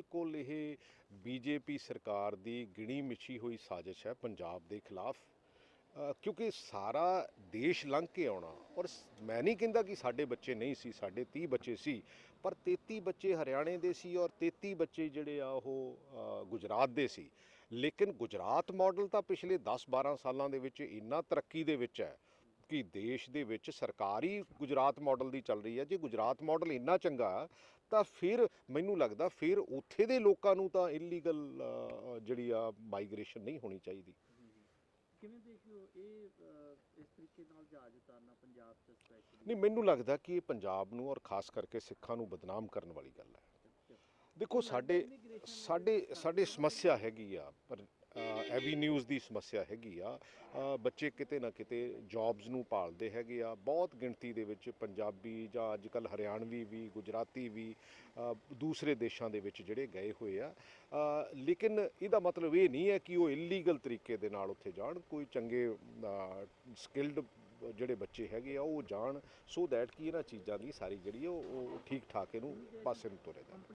ਬਿਲਕੁਲ ਇਹ ਬੀਜੇਪੀ ਸਰਕਾਰ ਦੀ ਗਿਣੀ ਮਿੱਛੀ ਹੋਈ ਸਾਜ਼ਿਸ਼ ਹੈ ਪੰਜਾਬ ਦੇ ਖਿਲਾਫ। ਕਿਉਂਕਿ ਸਾਰਾ ਦੇਸ਼ ਲੰਘ ਕੇ ਆਉਣਾ ਔਰ ਮੈਂ ਨਹੀਂ ਕਹਿੰਦਾ ਕਿ ਸਾਡੇ ਬੱਚੇ ਨਹੀਂ ਸੀ, ਸਾਡੇ 30 ਬੱਚੇ ਸੀ, ਪਰ 33 ਬੱਚੇ ਹਰਿਆਣੇ ਦੇ ਸੀ ਔਰ 33 ਬੱਚੇ ਜਿਹੜੇ ਆ ਉਹ ਗੁਜਰਾਤ ਦੇ ਸੀ। ਲੇਕਿਨ ਗੁਜਰਾਤ ਮਾਡਲ ਤਾਂ ਪਿਛਲੇ 10-12 ਸਾਲਾਂ ਦੇ ਵਿੱਚ ਇੰਨਾ ਤਰੱਕੀ ਦੇ ਵਿੱਚ ਹੈ ਕਿ ਦੇਸ਼ ਦੇ ਵਿੱਚ ਸਰਕਾਰੀ ਗੁਜਰਾਤ ਮਾਡਲ ਦੀ ਚੱਲ ਰਹੀ ਹੈ। ਜੇ ਗੁਜਰਾਤ ਮਾਡਲ ਇੰਨਾ ਚੰਗਾ ਤਾਂ ਫਿਰ ਮੈਨੂੰ ਲੱਗਦਾ ਫਿਰ ਉੱਥੇ ਦੇ ਲੋਕਾਂ ਨੂੰ ਤਾਂ ਇਲੀਗਲ ਜਿਹੜੀ ਆ ਮਾਈਗ੍ਰੇਸ਼ਨ ਨਹੀਂ ਹੋਣੀ ਚਾਹੀਦੀ। ਕਿਵੇਂ ਦੇਖਦੇ ਹੋ ਇਹ ਇਸ ਤਰੀਕੇ ਨਾਲ ਜਹਾਜ਼ ਉਤਾਰਨਾ ਪੰਜਾਬ ਚ ਸਪੈਸ਼ਲੀ ਨਹੀਂ ਮੈਨੂੰ ਲੱਗਦਾ ਕਿ ਇਹ ਪੰਜਾਬ ਨੂੰ ਔਰ ਖਾਸ ਕਰਕੇ ਸਿੱਖਾਂ ਨੂੰ ਬਦਨਾਮ ਕਰਨ ਵਾਲੀ ਗੱਲ ਹੈ। ਦੇਖੋ ਸਾਡੇ ਸਾਡੇ ਸਾਡੇ ਸਮੱਸਿਆ ਹੈਗੀ ਆ ਪਰ ਐਵੀਨਿਊਜ਼ ਦੀ ਸਮੱਸਿਆ ਹੈਗੀ ਆ। ਬੱਚੇ ਕਿਤੇ ਨਾ ਕਿਤੇ ਜੌਬਸ ਨੂੰ ਭਾਲਦੇ ਹੈਗੇ ਆ। ਬਹੁਤ ਗਿਣਤੀ ਦੇ ਵਿੱਚ ਪੰਜਾਬੀ ਜਾਂ ਅੱਜ ਕੱਲ ਹਰਿਆਣਵੀ ਵੀ, ਗੁਜਰਾਤੀ ਵੀ ਦੂਸਰੇ ਦੇਸ਼ਾਂ ਦੇ ਵਿੱਚ ਜਿਹੜੇ ਗਏ ਹੋਏ ਆ। ਲੇਕਿਨ ਇਹਦਾ ਮਤਲਬ ਇਹ ਨਹੀਂ ਹੈ ਕਿ ਉਹ ਇਲੀਗਲ ਤਰੀਕੇ ਦੇ ਨਾਲ ਉੱਥੇ ਜਾਣ। ਕੋਈ ਚੰਗੇ ਸਕਿਲਡ ਜਿਹੜੇ ਬੱਚੇ ਹੈਗੇ ਆ, ਉਹ ਜਾਣ। ਸੋ ਦੈਟ ਕਿ ਇਹਨਾਂ ਚੀਜ਼ਾਂ ਦੀ ਸਾਰੀ ਜਿਹੜੀ ਆ ਉਹ ਉਹ ਠੀਕ ਠਾਕ ਇਹਨੂੰ ਪਾਸੇ ਨੂੰ ਤੁਰੇ ਜਾਣ।